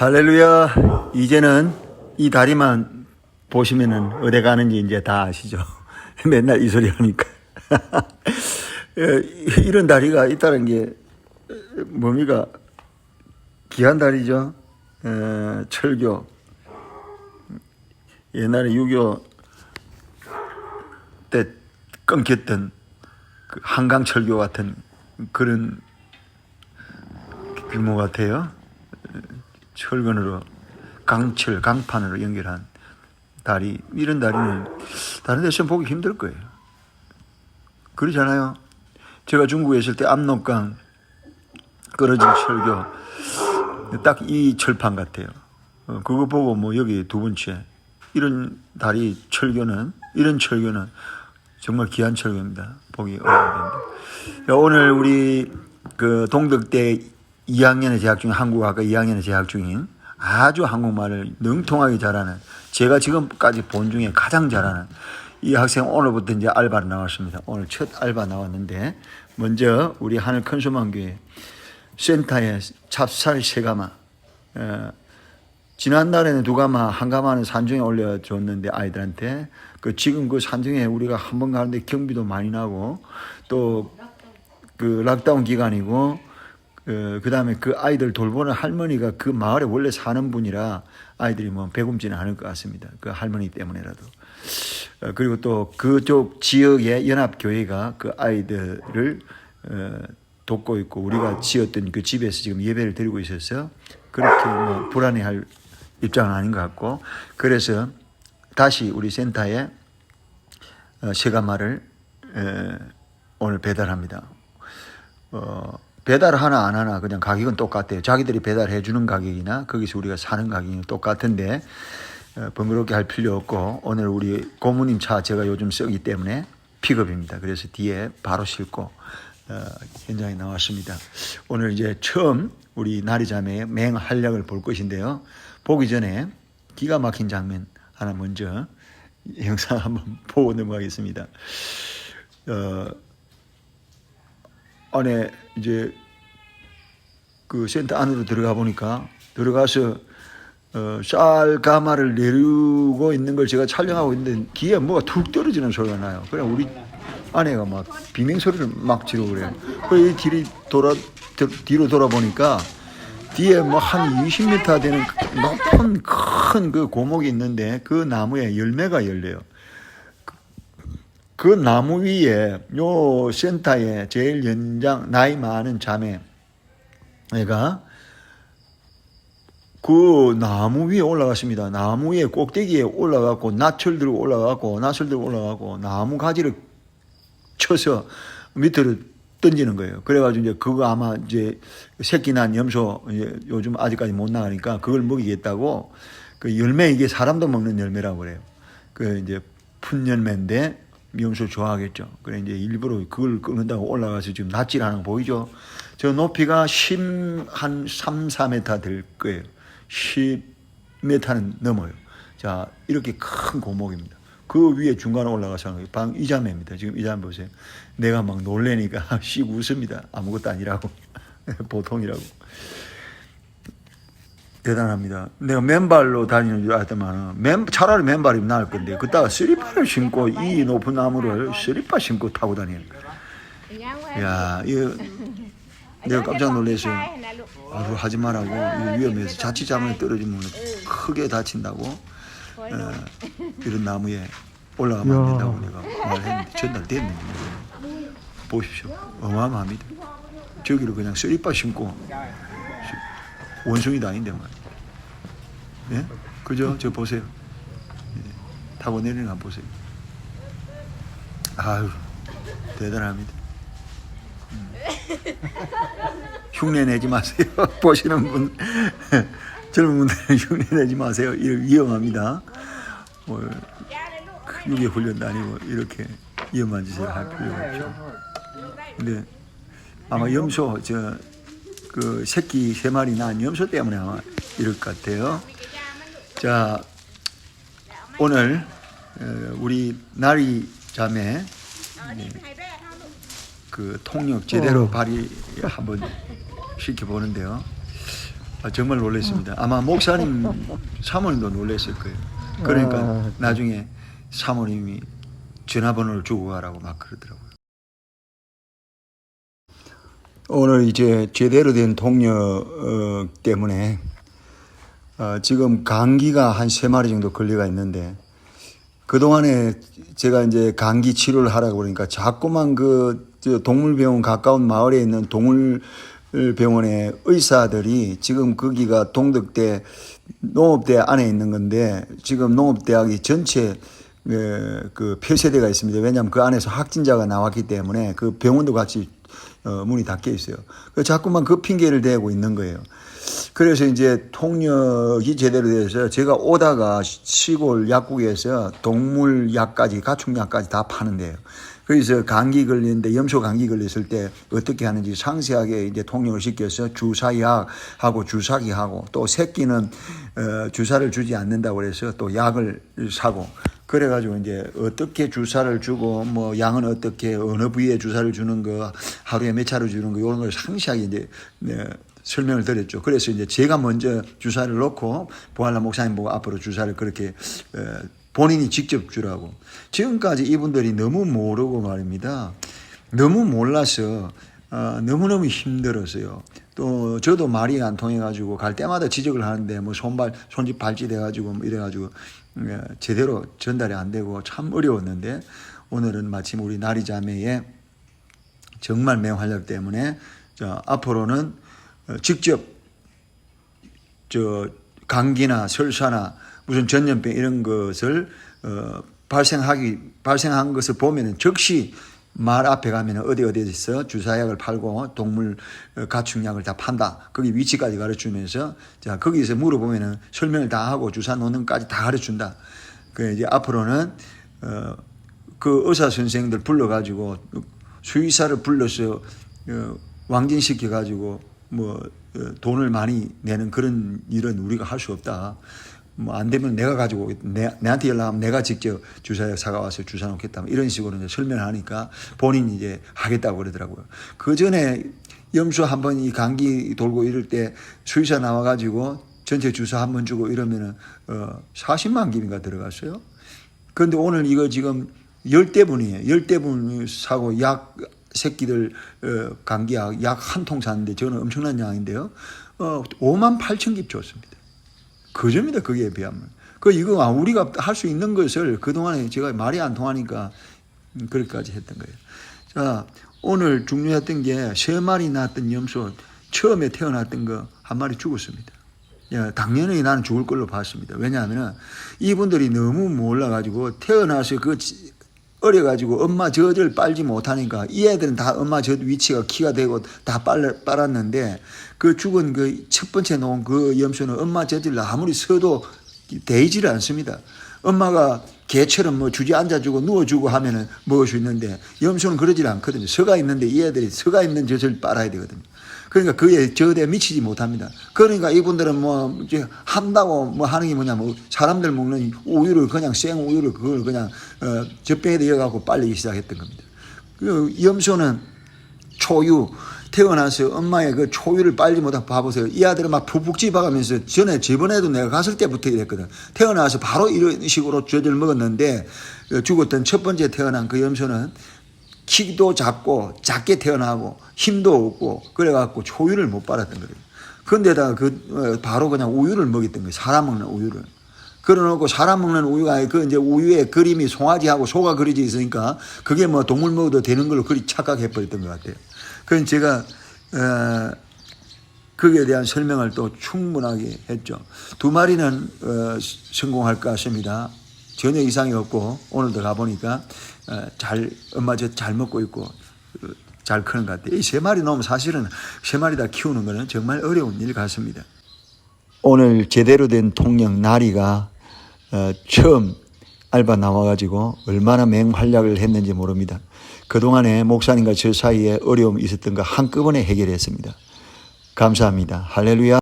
할렐루야. 이제는 이 다리만 보시면은 어디 가는지 이제 다 아시죠. 맨날 이 소리 하니까. 예, 이런 다리가 있다는 게 뭡니까? 귀한 다리죠. 에, 철교. 옛날에 유교 때 끊겼던 그 한강 철교 같은 그런 규모 같아요. 철근으로 강철 강판으로 연결한 다리 이런 다리는 다른 데서 보기 힘들 거예요. 그러잖아요. 제가 중국에 있을 때 압록강 끊어진 철교 딱 이 철판 같아요. 어, 그거 보고 뭐 여기 두 번째 이런 다리 철교는 이런 철교는 정말 귀한 철교입니다. 보기 어려운데 오늘 우리 그 동덕대 2학년에 재학 중인 한국학과 2학년에 재학 중인 아주 한국말을 능통하게 잘하는 제가 지금까지 본 중에 가장 잘하는 이 학생 오늘부터 이제 알바로 나왔습니다. 오늘 첫 알바 나왔는데 먼저 우리 하늘 큰소망교회 센터에 찹쌀 세 가마 어, 지난달에는 두 가마 한 가마는 산중에 올려줬는데 아이들한테 그 지금 그 산중에 우리가 한 번 가는데 경비도 많이 나고 또 그 락다운 기간이고 그 다음에 그 아이들 돌보는 할머니가 그 마을에 원래 사는 분이라 아이들이 뭐 배굶지는 않을 것 같습니다. 그 할머니 때문에라도. 어, 그리고 또 그쪽 지역의 연합교회가 그 아이들을 어, 돕고 있고 우리가 지었던 그 집에서 지금 예배를 드리고 있어서 그렇게 뭐 불안해할 입장은 아닌 것 같고 그래서 다시 우리 센터에 어, 세가마를 에, 오늘 배달합니다. 어, 배달 하나 안 하나 그냥 가격은 똑같아요. 자기들이 배달해 주는 가격이나 거기서 우리가 사는 가격이 똑같은데 어, 번거롭게 할 필요 없고 오늘 우리 고모님 차 제가 요즘 쓰기 때문에 픽업입니다. 그래서 뒤에 바로 싣고 어, 현장에 나왔습니다. 오늘 이제 처음 우리 나리자매의 맹활약을 볼 것인데요. 보기 전에 기가 막힌 장면 하나 먼저 영상 한번 보고 넘어가겠습니다. 어, 안에 이제 그 센터 안으로 들어가 보니까 들어가서 어, 쌀 가마를 내리고 있는 걸 제가 촬영하고 있는데 뒤에 뭐가 툭 떨어지는 소리가 나요. 그래 우리 아내가 막 비명 소리를 막 지르고 그래요. 그이 뒤로 돌아 뒤로 돌아보니까 뒤에 뭐 한 20m 되는 높은 큰 그 고목이 있는데 그 나무에 열매가 열려요. 그 나무 위에 요 센터에 제일 연장 나이 많은 자매가 그 나무 위에 올라갔습니다. 나무 위에 꼭대기에 올라가고 낯을 들고 올라가고 낯을 들고 올라가고 나무 가지를 쳐서 밑으로 던지는 거예요. 그래가지고 이제 그거 아마 이제 새끼 난 염소 이제 요즘 아직까지 못 나가니까 그걸 먹이겠다고 그 열매 이게 사람도 먹는 열매라고 그래요. 그 이제 푼 열매인데 염소 좋아하겠죠. 그래 이제 일부러 그걸 끊는다고 올라가서 지금 낯질하는 거 보이죠? 저 높이가 10, 한 3, 4m 될 거예요. 10m는 넘어요. 자, 이렇게 큰 고목입니다. 그 위에 중간에 올라가서 방 이자매입니다. 지금 이자매 보세요. 내가 막 놀래니까 씩 웃습니다. 아무것도 아니라고. 보통이라고. 대단합니다. 내가 맨발로 다니는 줄 알았더만 맨, 차라리 맨발이면 나을 건데 그따가 쓰리파를 신고 이 높은 나무를 쓰리파 신고 타고 다니는 거야. 야, 이거 내가 깜짝 놀랐어요. 아유, 하지 말라고 위험해서 자칫 잘못 떨어지면 크게 다친다고 어, 이런 나무에 올라가면 안 된다고 내가 말했는데 전달 됐네. 보십시오. 어마어마합니다. 저기를 그냥 쓰리파 신고 원숭이도 아닌데 말이야. 예? 그죠? 저 보세요. 예. 타고 내리는 거 보세요. 아유, 대단합니다. 음. 흉내 내지 마세요. 보시는 분, 젊은 분들은 흉내 내지 마세요. 위험합니다. 뭐, 육의 훈련도 아니고 이렇게 위험한 짓을 할 필요가 없죠. 근데 아마 염소, 저, 그 새끼 세 마리 낳은 염소 때문에 아마 이럴 것 같아요. 자, 오늘 어, 우리 나리 자매 그 통역 제대로 발휘 한번 시켜보는데요. 아, 정말 놀랐습니다. 아마 목사님 사모님도 놀랐을 거예요. 그러니까 아, 나중에 사모님이 전화번호를 주고 가라고 막 그러더라고요. 오늘 이제 제대로 된 동료 어, 때문에 어, 지금 감기가 한 세 마리 정도 걸려가 있는데 그동안에 제가 이제 감기 치료를 하라고 그러니까 자꾸만 그저 동물병원 가까운 마을에 있는 동물병원의 의사들이 지금 거기가 동덕대 농업대 안에 있는 건데 지금 농업대학이 전체 에, 그 폐쇄대가 있습니다. 왜냐하면 그 안에서 확진자가 나왔기 때문에 그 병원도 같이 어, 문이 닫혀 있어요. 그 자꾸만 그 핑계를 대고 있는 거예요. 그래서 이제 통역이 제대로 돼서 제가 오다가 시골 약국에서 동물 약까지 가축 약까지 다 파는데요. 그래서 감기 걸리는데 염소 감기 걸렸을 때 어떻게 하는지 상세하게 이제 통역을 시켜서 주사약하고 주사기하고 또 새끼는 어, 주사를 주지 않는다고 그래서 또 약을 사고 그래가지고 이제 어떻게 주사를 주고 뭐 양은 어떻게 어느 부위에 주사를 주는 거 하루에 몇 차로 주는 거 이런 걸 상세하게 이제 네, 설명을 드렸죠. 그래서 이제 제가 먼저 주사를 놓고 보알라 목사님 보고 앞으로 주사를 그렇게 어, 본인이 직접 주라고. 지금까지 이분들이 너무 모르고 말입니다. 너무 몰라서 어, 너무너무 힘들었어요. 또 저도 말이 안 통해가지고 갈 때마다 지적을 하는데 뭐 손발 손짓 발짓 해가지고 뭐 이래가지고 예, 제대로 전달이 안 되고 참 어려웠는데 오늘은 마침 우리 나리 자매의 정말 맹활력 때문에 저 앞으로는 어, 직접 저 감기나 설사나 무슨 전염병 이런 것을 어, 발생하기 발생한 것을 보면은 즉시 말 앞에 가면 어디 어디에서 주사약을 팔고 동물 어, 가축약을 다 판다. 거기 위치까지 가르치면서 자 거기서 물어보면은 설명을 다 하고 주사 놓는 까지 다 가르친다. 그 이제 앞으로는 어, 그 의사 선생들 불러가지고 수의사를 불러서 어, 왕진시켜 가지고 뭐 어, 돈을 많이 내는 그런 일은 우리가 할 수 없다. 뭐 안 되면 내가 가지고 내, 내한테 연락하면 내가 직접 주사약 사가 와서 주사 놓겠다. 뭐 이런 식으로 이제 설명을 하니까 본인이 이제 하겠다고 그러더라고요. 그 전에 염소 한번 이 감기 돌고 이럴 때 수의사 나와가지고 전체 주사 한 번 주고 이러면은 어 40만 김인가 들어갔어요. 그런데 오늘 이거 지금 열대분이에요. 열대분 사고 약 새끼들 어, 감기약 약 한 통 샀는데 저는 엄청난 양인데요. 어 5만 8천 깁 줬습니다. 그점이다 거기에 비하면. 그 이거 아, 우리가 할 수 있는 것을 그 동안에 제가 말이 안 통하니까 음, 그렇게까지 했던 거예요. 자 오늘 중요했던 게 세 마리 낳았던 염소 처음에 태어났던 거 한 마리 죽었습니다. 야, 당연히 나는 죽을 걸로 봤습니다. 왜냐하면 이분들이 너무 몰라가지고 태어나서 그 지- 어려가지고 엄마 젖을 빨지 못하니까 이 애들은 다 엄마 젖 위치가 키가 되고 다 빨, 빨았는데 그 죽은 그 첫 번째 놓은 그 염소는 엄마 젖을 아무리 써도 되지를 않습니다. 엄마가 개처럼 뭐 주저앉아주고 누워주고 하면은 먹을 수 있는데 염소는 그러질 않거든요. 서가 있는데 이 애들이 서가 있는 젖을 빨아야 되거든요. 그러니까 그의 저대에 미치지 못합니다. 그러니까 이분들은 뭐 이제 한다고 뭐 하는 게 뭐냐면 사람들 먹는 우유를 그냥 생 우유를 그걸 그냥 어, 젖병에 넣어갖고 빨리기 시작했던 겁니다. 그 염소는 초유 태어나서 엄마의 그 초유를 빨지 못하고 봐보세요. 이 아들은 막 푹푹 집어가면서 전에 저번에도 내가 갔을 때부터 이랬거든. 태어나서 바로 이런 식으로 젖을 먹었는데 어, 죽었던 첫 번째 태어난 그 염소는 키도 작고 작게 태어나고 힘도 없고 그래갖고 초유를 못 빨았던 거예요. 그런데다가 그 어, 바로 그냥 우유를 먹였던 거예요. 사람 먹는 우유를. 그러놓고 사람 먹는 우유가 그 이제 우유에 그림이 송아지하고 소가 그려져 있으니까 그게 뭐 동물 먹어도 되는 걸로 그리 착각해 버렸던 것 같아요. 그래서 제가 어, 거기에 대한 설명을 또 충분하게 했죠. 두 마리는 어, 성공할 것 같습니다. 전혀 이상이 없고 오늘도 가보니까 어, 잘 엄마 저 잘 먹고 있고 어, 잘 크는 것 같아요. 이 세 마리 놓으면 사실은 세 마리 다 키우는 거는 정말 어려운 일 같습니다. 오늘 제대로 된 통영 나리가 어, 처음 알바 나와가지고 얼마나 맹활약을 했는지 모릅니다. 그동안에 목사님과 저 사이에 어려움이 있었던 거 한꺼번에 해결했습니다. 감사합니다. 할렐루야.